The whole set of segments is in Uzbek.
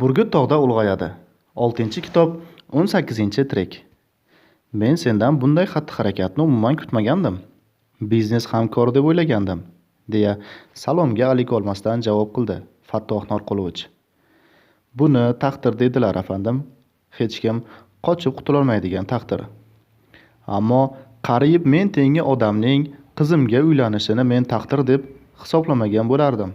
burgut tog'da ulg'ayadi. Oltinchi kitob o'n sakkizinchi trek men sendan bunday xatti harakatni umuman kutmagandim. Biznes hamkori deb o'ylagandim deya salomga alik olmasdan javob qildi fattoh norqulovich buni taqdir dedilar afandim hech kim qochib qutulolmaydigan taqdir. Ammo qariyb men tengi odamning qizimga uylanishini men taqdir deb hisoblamagan bo'lardim.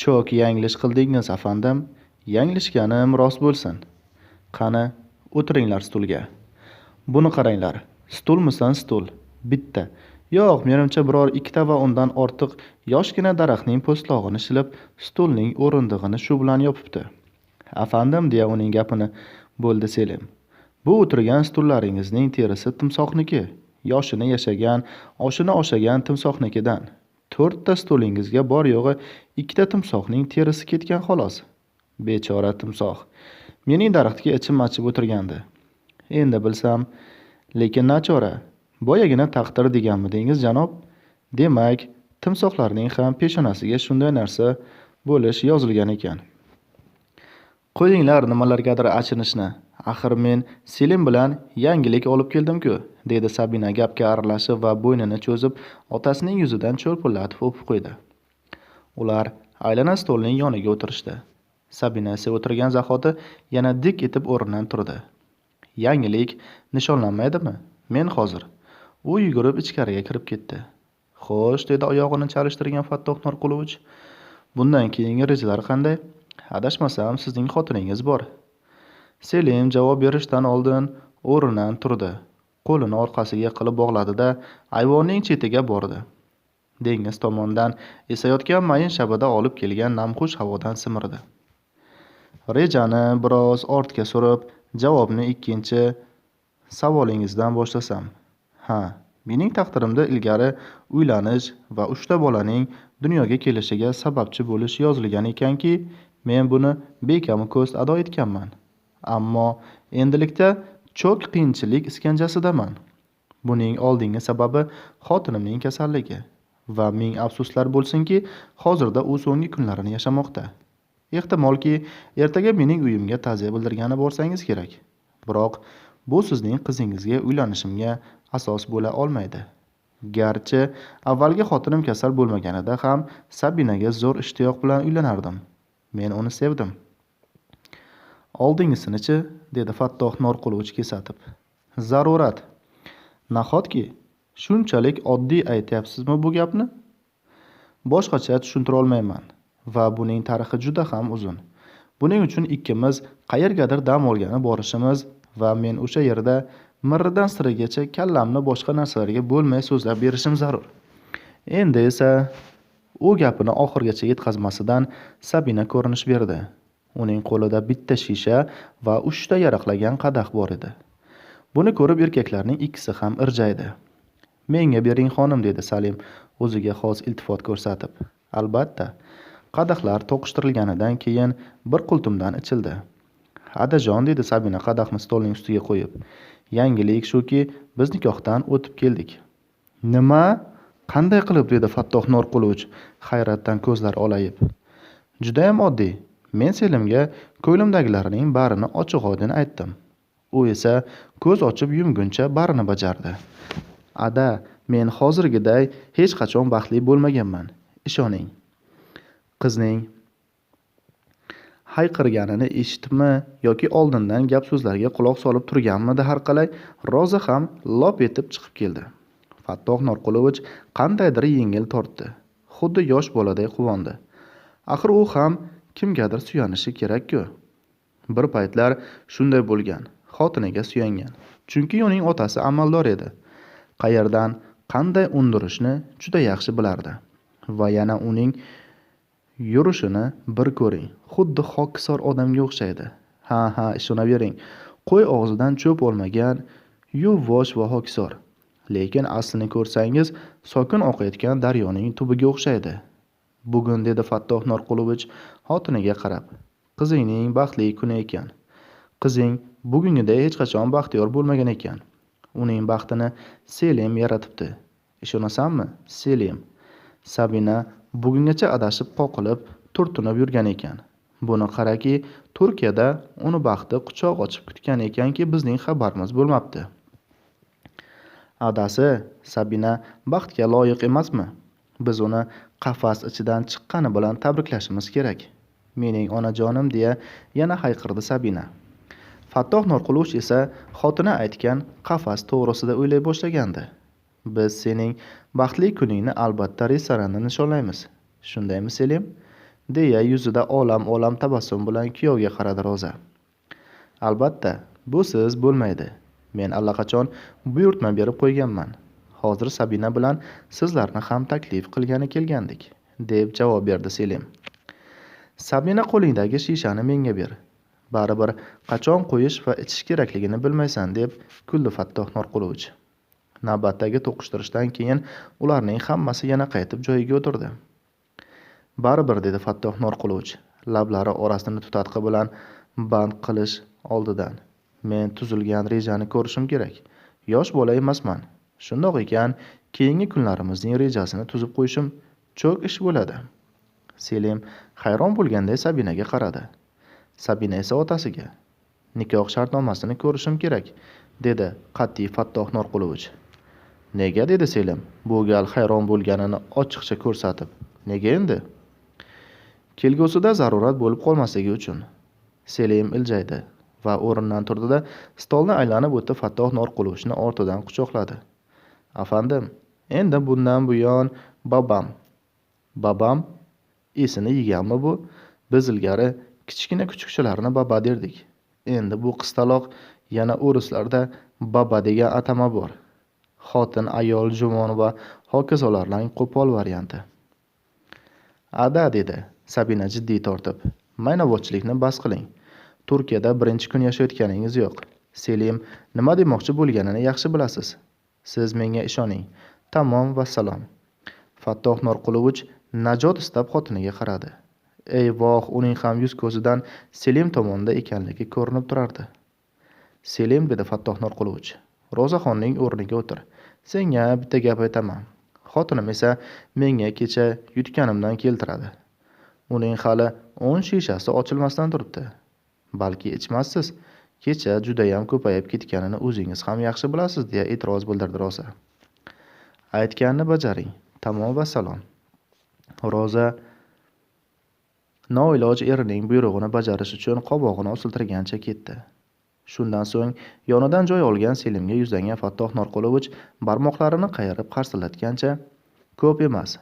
Cho'k yanglish qildingiz afandim yanglishganim rost bo'lsin. Qani o'tiringlar stulga. Buni qaranglar. Stulmisan stul? Bitta. Yo'q menimcha biror ikkita va undan ortiq yoshgina daraxtning po'stlog'ini shilib stulning o'rindig'ini shu bilan yopibdi. Afandim deya uning gapini. Bo'ldi selim. Bu o'tirgan stullaringizning terisi timsohniki. Yoshini yashagan oshini oshagan timsohnikidan. To'rtta stulingizga bor yo'g'i ikkita timsohning terisi ketgan xolos. Bechora timsoh. Mening daraxtga ichim achib o'tirgandi. Endi bilsam lekin nachora boyagina taqdir deganmidingiz janob? Demak timsohlarning ham peshonasiga shunday narsa bo'lish yozilgan ekan. Qo'yinglar nimalargadir achinishni. Axir men selim bilan yangilik olib keldim-ku dedi sabina gapga aralashib va bo'ynini cho'zib otasining yuzidan cho'rpillatib o'pib qo'ydi. Ular aylana stolning yoniga o'tirishdi. Sabina esa o'tirgan zahoti yana dik etib o'rnidan turdi. Yangilik nishonlanmaydimi? Men hozir u yugurib ichkariga kirib ketdi. Xo'sh dedi oyog'ini chalishtirgan fattoh Nurqulovich. bundan keyingi rejalar qanday? Adashmasam sizning xotiningiz bor. Selim javob berishdan oldin o'rnidan turdi. Qo'lini orqasiga qilib bog'ladida ayvonning chetiga bordi. Dengiz tomondan esayotgan mayin shabada olib kelgan namxush havodan simirdi. Rejani biroz ortga surib javobni ikkinchi savolingizdan boshlasam. Ha mening taqdirimda ilgari uylanish va uchta bolaning dunyoga kelishiga sababchi bo'lish yozilgan ekanki men buni bekamu ko'st ado etganman. Ammo endilikda cho'k qiyinchilik iskanjasidaman. Buning oldingi sababi xotinimning kasalligi va ming afsuslar bo'lsinki hozirda u so'nggi kunlarini yashamoqda. Ehtimolki ertaga mening uyimga ta'ziya bildirgani borsangiz kerak. Biroq bu sizning qizingizga uylanishimga asos bo'la olmaydi. Garchi avvalgi xotinim kasal bo'lmaganida ham sabinaga zo'r ishtiyoq bilan uylanardim. Men uni sevdim. Oldingisinichi dedi fattoh norqulовich kesatib. Zarurat. Nahotki shunchalik oddiy aytyapsizmi bu gapni? Boshqacha tushuntirolmayman. Va buning tarixi juda ham uzun. Buning uchun ikkimiz qayergadir dam olgani borishimiz va men o'sha yerda mirridan sirigacha kallamni boshqa narsalarga bo'lmay so'zlab berishim zarur. Endi esa u gapini oxirigacha yetkazmasidan sabina ko'rinish berdi. Uning qo'lida bitta shisha va uchta yaraqlagan qadah bor edi. Buni ko'rib erkaklarning ikkisi ham irjaydi. Menga bering xonim dedi salim o'ziga xos iltifot ko'rsatib. Albatta. Qadahlar to'qishtirilganidan keyin bir qultumdan ichildi. Adajon dedi sabina qadahni stolning ustiga qo'yib yangilik shuki biz nikohdan o'tib keldik. Nima? Qanday qilib? dedi fattoh norqulovich hayratdan ko'zlari olayib. Judayam oddiy. Men selimga ko'nglimdagilarning barini ochiq oydin aytdim. U esa ko'z ochib yumguncha barini bajardi. Ada men hozirgiday hech qachon baxtli bo'lmaganman. Ishoning. Qizning hayqirganini eshitibmi yoki oldindan gap so'zlarga quloq solib turganmidi har qalay roza ham lop etib chiqib keldi. Fattoh norqulovich qandaydir yengil tortdi. Xuddi yosh boladay quvondi. Axir u ham kimgadir suyanishi kerakku. Bir paytlar shunday bo'lgan xotiniga suyangan. Chunki uning otasi amaldor edi. Qayerdan qanday undirishni juda yaxshi bilardi. Va yana uning yurishini bir ko'ring. Xuddi xokisor odamga o'xshaydi. Ha ha ishonavering. Qo'y og'zidan cho'p olmagan yuvvosh va hokisor lekin aslini ko'rsangiz sokin oqayotgan daryoning tubiga o'xshaydi. Bugun dedi fattoh norqulovich xotiniga qarab qizingning baxtli kuni ekan. Qizing bugungiday hech qachon baxtiyor bo'lmagan ekan. Uning baxtini selim yaratibdi. Ishonasanmi selim? Sabina bugungacha adashib qoqilib turtinib yurgan ekan. Buni qaraki turkiyada uni baxti quchoq ochib kutgan ekanki bizning xabarimiz bo'lmabdi. Adasi sabina baxtga loyiq emasmi? Biz uni qafas ichidan chiqqani bilan tabriklashimiz kerak. Mening onajonim deya yana hayqirdi sabina. Fattoh norqulovich esa xotini aytgan qafas to'g'risida o'ylay boshlagandi. Biz sening baxtli kuningni albatta restoranda nishonlaymiz. Shundaymi selim? Deya yuzida olam olam tabassum bilan kuyovga qaradi roza. Albatta busiz bo'lmaydi. Men allaqachon buyurtma berib qo'yganman. Hozir sabina bilan sizlarni ham taklif qilgani kelgandik deb javob berdi selim. Sabina qo'lingdagi shishani menga ber. Baribir qachon qo'yish va ichish kerakligini bilmaysan deb kuldi fattoh norqulovich navbatdagi to'qishtirishdan keyin ularning hammasi yana qaytib joyiga o'tirdi. Baribir dedi fattoh norqulovich lablari orasini tutatqi bilan band qilish oldidan. Men tuzilgan rejani ko'rishim kerak. Yosh bola emasman. Shundoq ekan keyingi kunlarimizning rejasini tuzib qo'yishim cho'k ish bo'ladi. Selim hayron bo'lganday sabinaga qaradi. Sabina esa otasiga nikoh shartnomasini ko'rishim kerak dedi qat'iy fattoh norqulovich nega? dedi selim. Bu gal hayron bo'lganini ochiqcha ko'rsatib. Nega endi? Kelgusida zarurat bo'lib qolmasligi uchun. Selim iljaydi va o'rnidan turdida stolni aylanib o'tib fattoh norqulovichni ortidan quchoqladi. Afandim endi bundan buyon bobam bobam esini yeganmi bu? Biz ilgari kichkina kuchukchalarni baba derdik. Endi bu qistaloq yana o'rislarda baba degan atama bor. Xotin ayol juvon va hokazolarning qo'pol varianti. Ada dedi. Sabina jiddiy tortib. Maynavozchilikni bas qiling. Turkiyada birinchi kun yashayotganingiz yo'q. Selim nima demoqchi bo'lganini yaxshi bilasiz. Siz menga ishoning. Tamom vassalom fattoh norqulovich najot istab xotiniga qaradi. Ey voh uning ham yuz ko'zidan selim tomonda ekanligi ko'rinib turardi. Selim dedi fattoh norqulovich ro'zaxonning o'rniga o'tir. Senga bitta gap aytaman. Xotinim esa menga kecha yutganimdan keltiradi. Uning hali o'n shishasi ochilmasdan turibdi. Balki ichmassiz kecha judayam ko'payib ketganini o'zingiz ham yaxshi bilasiz deya e'tiroz bildirdi roza aytganini bajaring. Tamom vassalom roza noiloj erining buyrug'ini bajarish uchun qobog'ini osiltirgancha ketdi. Shundan so'ng yonidan joy olgan selimga yuzlangan fattoh norqulovich barmoqlarini qayirib qarsillatgancha ko'p emas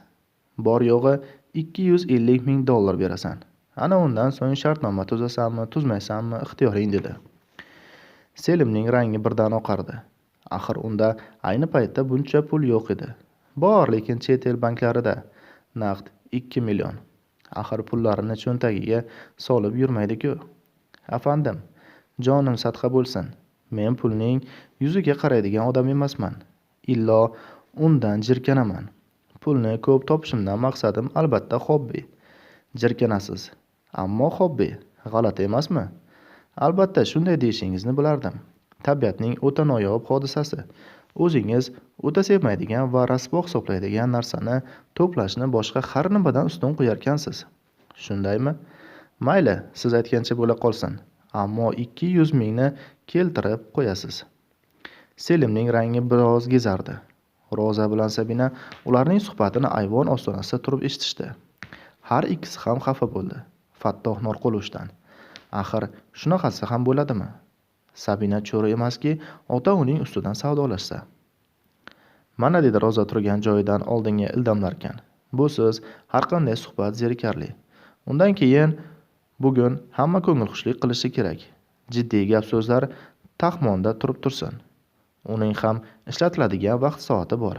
bor yo'g'i ikki yuz ellik ming dollar berasan. Ana undan so'ng shartnoma tuzasanmi tuzmaysanmi ixtiyoring dedi. Selimning rangi birdan oqardi. Axir unda ayni paytda buncha pul yo'q edi. Bor lekin chet el banklarida naqd ikki million. Axir pullarini cho'ntagiga solib yurmaydi-ku. Afandim jonim sadqa bo'lsin. Men pulning yuziga qaraydigan odam emasman. Illo undan jirkanaman. Pulni ko'p topishimdan maqsadim albatta xobbi jirkanasiz ammo xobbi g'alati emasmi? Albatta shunday deyishingizni bilardim. Tabiatning o'ta noyob hodisasi. O'zingiz o'ta sevmaydigan va rasvo hisoblaydigan narsani to'plashni boshqa har nimadan ustun qo'yarkansiz. Shundaymi? Mayli siz aytgancha bo'la qolsin. Ammo ikki yuz mingni keltirib qo'yasiz. Selimning rangi biroz gezardi. Ro'za bilan sabina ularning suhbatini ayvon ostonasida turib eshitishdi. Har ikkisi ham xafa bo'ldi. Fattoh norqulovdan axir shunaqasi ham bo'ladimi? Sabina cho'ri emaski ota uning ustidan savdolashsa. Mana dedi ro'za turgan joyidan oldinga ildamlarkan. Bu siz har qanday suhbat zerikarli. Undan keyin bugun hamma ko'ngilxushlik qilishi kerak. Jiddiy gap so'zlar taxmonda turib tursin. Uning ham ishlatiladigan vaqt soati bor.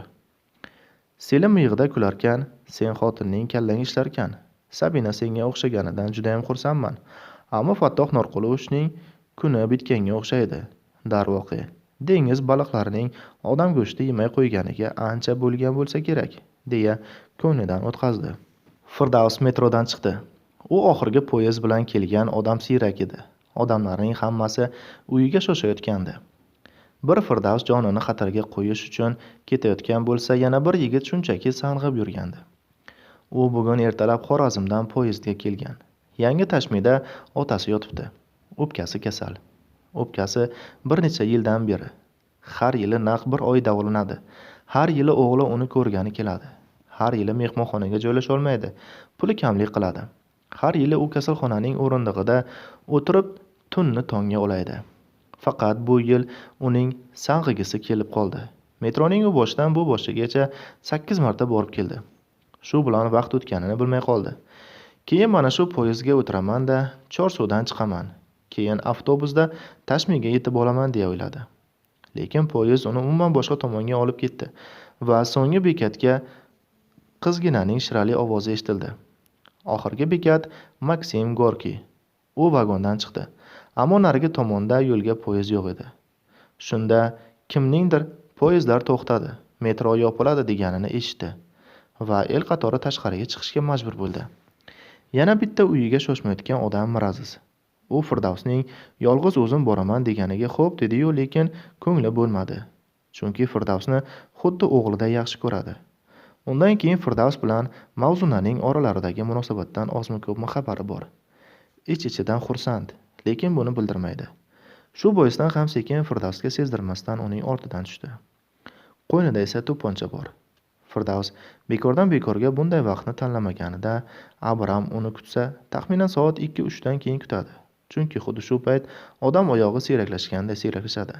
Selim miyig'ida kularkan sen xotinning kallang ishlarkan. Sabina senga o'xshaganidan judayam xursandman. Ammo fattoh norqulovichning kuni bitganga o'xshaydi. Darvoqe dengiz baliqlarining odam go'shti yemay qo'yganiga ancha bo'lgan bo'lsa kerak deya ko'nglidan o'tkazdi firdavs metrodan chiqdi. U oxirgi poyezd bilan kelgan odam siyrak edi. Odamlarning hammasi uyiga shoshayotgandi. Bir firdavs jonini xatarga qo'yish uchun ketayotgan bo'lsa yana bir yigit shunchaki sang'ib yurgandi. U bugun ertalab xorazmdan poyezdga kelgan. Yangi tashmida otasi yotibdi. O'pkasi kasal. O'pkasi bir necha yildan beri. Har yili naq bir oy davolanadi. Har yili o'g'li uni ko'rgani keladi. Har yili mehmonxonaga joylasholmaydi. Puli kamlik qiladi. Har yili u kasalxonaning o'rindig'ida o'tirib tunni tongga ulaydi faqat bu yil uning sang'igisi kelib qoldi. Metroning u boshidan bu boshigacha sakkiz marta borib keldi. Shu bilan vaqt o'tganini bilmay qoldi. Keyin mana shu poyezdga o'tiraman-da chorsuvdan chiqaman. Keyin avtobusda tashmiga yetib olaman deya o'yladi. Lekin poyezd uni umuman boshqa tomonga olib ketdi va so'nggi bekatga qizginaning shirali ovozi eshitildi. Oxirgi bekat maksim gorkiy. U vagondan chiqdi ammo narigi tomonda yo'lga poyezd yo'q edi. Shunda kimningdir poyezdlar to'xtadi metro yopiladi deganini eshitdi va el qatori tashqariga chiqishga majbur bo'ldi. Yana bitta uyiga shoshmayotgan odam miraziz. U firdavsning yolg'iz o'zim boraman deganiga xo'p dediyu lekin ko'ngli bo'lmadi. Chunki firdavsni xuddi o'g'liday yaxshi ko'radi. Undan keyin firdavs bilan mavzunaning oralaridagi munosabatdan ozmi ko'pmi xabari bor. Ich ichidan xursand lekin buni bildirmaydi. Shu boisdan ham sekin firdavsga sezdirmasdan uning ortidan tushdi. Qo'ynida esa to'pponcha bor. Firdavs bekordan bekorga bunday vaqtni tanlamaganida abram uni kutsa taxminan soat ikki uchdan keyin kutadi. Chunki xuddi shu payt odam oyog'i siyraklashganday siyraklashadi.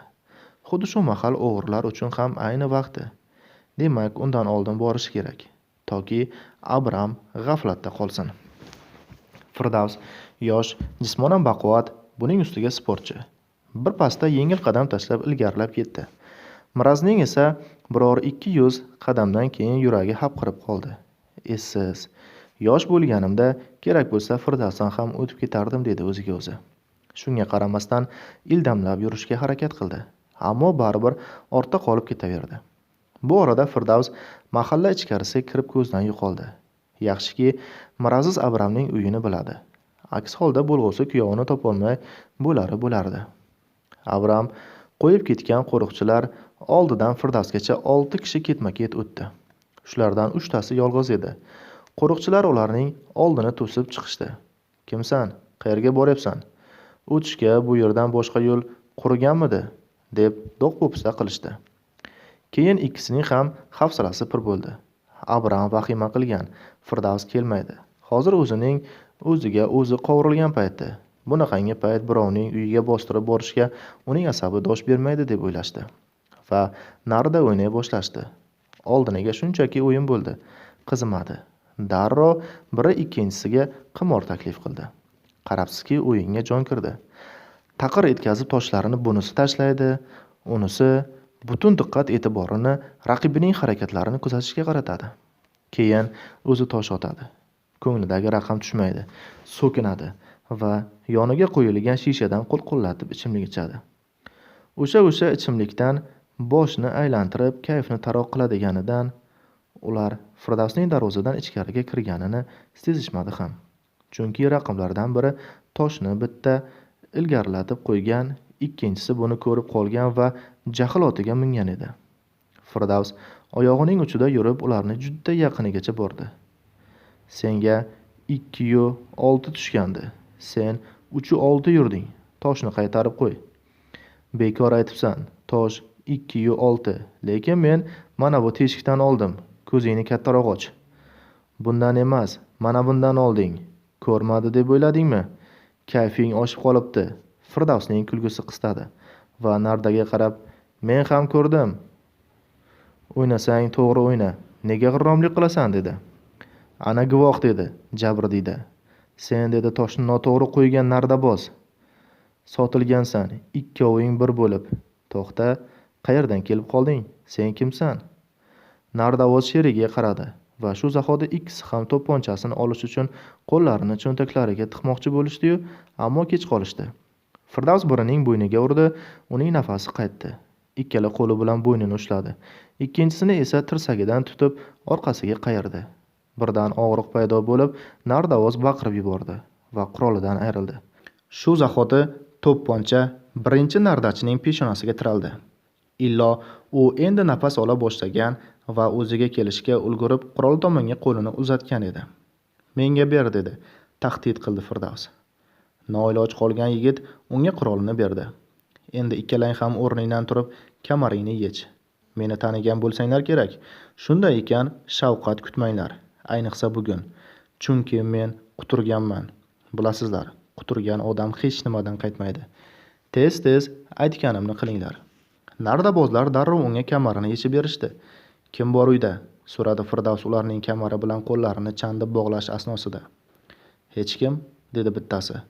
Xuddi shu mahal o'g'rilar uchun ham ayni vaqti. Demak undan oldin borish kerak. Toki abram g'aflatda qolsin. Firdavs yosh jismonan baquvvat buning ustiga sportchi. Bir pasda yengil qadam tashlab ilgarilab ketdi. Mirazning esa biror ikki yuz qadamdan keyin yuragi hapriqib qoldi. Essiz yosh bo'lganimda kerak bo'lsa firdavsdan ham o'tib ketardim dedi o'ziga o'zi. Shunga qaramasdan ildamlab yurishga harakat qildi. Ammo baribir ortda qolib ketaverdi. Bu orada firdavs mahalla ichkarisiga kirib ko'zdan yo'qoldi. Yaxshiki miraziz abramning uyini biladi. Aks holda bo'lg'usi kuyovini topolmay bo'lari bo'lardi. Abram qo'yib ketgan qo'riqchilar oldidan firdavsgacha olti kishi ketma ket o'tdi. Shulardan uchtasi yolg'iz edi. Qo'riqchilar ularning oldini to'sib chiqishdi. Kimsan? Qayerga boryapsan? O'tishga bu yerdan boshqa yo'l quriganmidi? deb do'q po'pisa qilishdi. Keyin ikkisining ham hafsalasi pir bo'ldi. Abram vahima qilgan. Firdavs kelmaydi. Hozir o'zining o'ziga o'zi qovurilgan payti bunaqangi payt birovning uyiga bostirib borishga uning asabi dosh bermaydi deb o'ylashdi va narida o'ynay boshlashdi. Oldiniga shunchaki o'yin bo'ldi. Qizimadi. Darrov biri ikkinchisiga qimor taklif qildi. Qarabsizki o'yinga jon kirdi. Taqir etkazib toshlarini bunisi tashlaydi unisi butun diqqat e'tiborini raqibining harakatlarini kuzatishga qaratadi. Keyin o'zi tosh otadi. Ko'nglidagi raqam tushmaydi so'kinadi va yoniga qo'yilgan shishadan qulqullatib ichimlik ichadi. O'sha o'sha ichimlikdan boshni aylantirib kayfni taroq qiladiganidan ular firdavsning darvozadan ichkariga kirganini sezishmadi ham. Chunki raqamlardan biri toshni bitta ilgarilatib qo'ygan ikkinchisi buni ko'rib qolgan va jahl otiga mingan edi. Firdavs oyog'ining uchida yurib ularni juda yaqinigacha bordi. Senga ikkiyu olti tushgandi. Sen uchu olti yurding. Toshni qaytarib qo'y. Bekor aytibsan tosh ikkiyu olti. Lekin men mana bu teshikdan oldim. Ko'zingni kattaroq och. Bundan emas mana bundan olding. Ko'rmadi deb o'yladingmi? Kayfing oshib qolibdi. Firdavsning kulgisi qistadi va nardaga qarab men ham ko'rdim. O'ynasang to'g'ri o'yna. Nega g'irromlik qilasan? dedi. Ana guvoh dedi jabrdiyda sen dedi toshni noto'g'ri qo'ygan nardaboz sotilgansan ikkoving bir bo'lib. To'xta qayerdan kelib qolding? Sen kimsan? Nardavoz sherigiga qaradi va shu zahoda ikkisi ham to'pponchasini olish uchun qo'llarini cho'ntaklariga tiqmoqchi bo'lishdiyu ammo kech qolishdi. Firdavs birining bo'yniga urdi uning nafasi qaytdi. Ikkala qo'li bilan bo'ynini ushladi. Ikkinchisini esa tirsagidan tutib orqasiga qayirdi. Birdan og'riq paydo bo'lib nardavoz baqirib yubordi va qurolidan ayrildi. Shu zahoti to'pponcha birinchi nardachining peshonasiga tiraldi. Illo u endi nafas ola boshlagan va o'ziga kelishga ulgurib qurol tomonga qo'lini uzatgan edi. Menga ber dedi. Tahdid qildi firdavs noiloj qolgan yigit unga qurolini berdi. Endi ikkalang ham o'rningdan turib kamaringni yech. Meni tanigan bo'lsanglar kerak. Shunday ekan shavqat kutmanglar. Ayniqsa bugun. Chunki men quturganman. Bilasizlar quturgan odam hech nimadan qaytmaydi. Tez tez aytganimni qilinglar. Nardabozlar darrov unga kamarini yechib berishdi. Kim bor uyda? So'radi firdavs ularning kamari bilan qo'llarini chandib bog'lash asnosida. Hech kim dedi bittasi.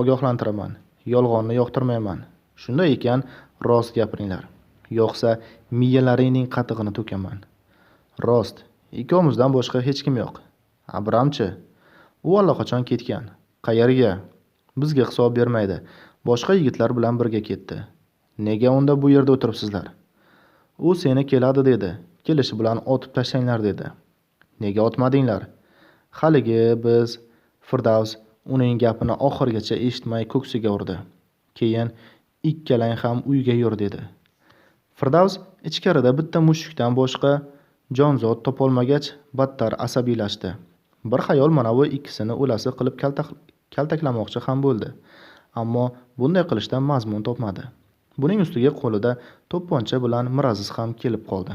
Ogohlantiraman. Yolg'onni yoqtirmayman. Shunday ekan rost gapiringlar. Yo'qsa miyalaringning qatig'ini to'kaman. Rost ikkovimizdan boshqa hech kim yo'q. Abramchi u allaqachon ketgan. Qayerga? Bizga hisob bermaydi. Boshqa yigitlar bilan birga ketdi. Nega unda bu yerda o'tiribsizlar? U seni keladi dedi. Kelishi bilan otib tashlanglar dedi. Nega otmadinglar? Haligi biz firdavs uning gapini oxirigacha eshitmay ko'ksiga urdi. Keyin ikkalang ham uyga yur dedi. Firdavs ichkarida bitta mushukdan boshqa jonzot topolmagach battar asabiylashdi. Bir xayol mana bu ikkisini o'lasi qilib kaltaklamoqchi ham bo'ldi. Ammo bunday qilishdan mazmun topmadi. Buning ustiga qo'lida to'pponcha bilan miraziz ham kelib qoldi.